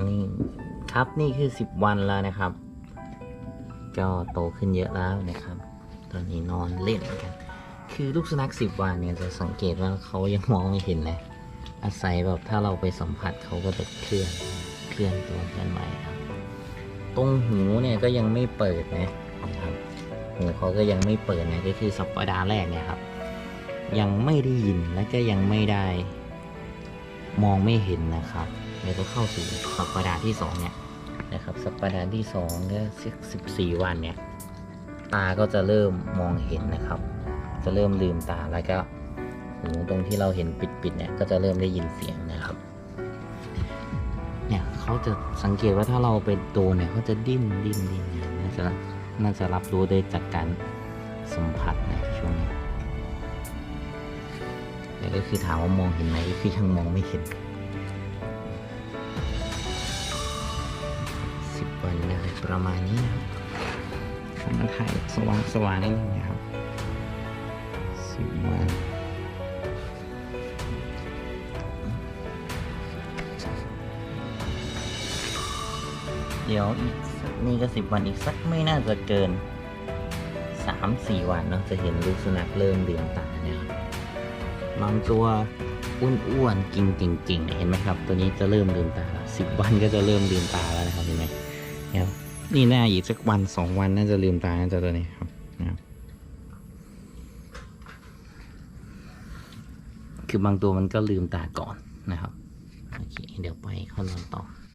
นี่ครับนี่คือสิบวันแล้วนะครับ ก็โตขึ้นเยอะแล้วนะครับ ตอนนี้นอนเล่นกัน คือลูกสุนัขสิบวันเนี่ยจะสังเกตว่าเขายังมองไม่เห็นเลยอาศัยแบบถ้าเราไปสัมผัสเขาก็จะเคลื่อนเคลื่อนตัวเคลื่อนไหวครับ ตรงหูเนี่ยก็ยังไม่เปิดนะนะครับหูเขาก็ยังไม่เปิดนะก็คือสัปดาห์แรกเนี่ยครับ ยังไม่ได้ยินและก็ยังไม่ได้ มองไม่เห็นนะครับ แล้วก็เข้าสู่สัปดาห์ที่สองเนี่ยนะครับสัปดาห์ที่สองก็สิบสี่วันเนี่ยตาก็จะเริ่มมองเห็นนะครับ จะเริ่มลืมตาแล้วก็หูตรงที่เราเห็นปิดๆเนี่ยก็จะเริ่มได้ยินเสียงนะครับเนี่ยเขาจะสังเกตว่าถ้าเราไปโดนเนี่ยเขาจะดิ้นดิ้นดิ้นนี่น่าจะน่าจะรับรู้ได้จากการสัมผัสนะช่วงนี้แต่ก็คือถามว่ามองเห็นไหมก็คือยังมองไม่เห็น ประมาณนี้นะครับผมมาถ่ายสว่างสว่างๆนิดนึงนะครับสิบวันเดี๋ยวอีกนี่ก็สิบวันอีกสักไม่น่าจะเกินสามสี่วันเนาะจะเห็นลูกสุนัขเริ่มเลืมตาเนี่ยครับบางตัวอ้วนๆกินจริงๆเนี่ยเห็นไหมครับ ตัวนี้จะเริ่มลืมตาแล้วสิบวันก็จะเริ่มลืมตาแล้วนะครับเห็นไหมเนี่ย นี่น่าอีกสักวันสองวันน่าจะลืมตาน่าจะตัวนี้ครับนะครับคือบางตัวมันก็ลืมตาก่อนนะครับ โอเค เดี๋ยวไปเข้านอนต่อ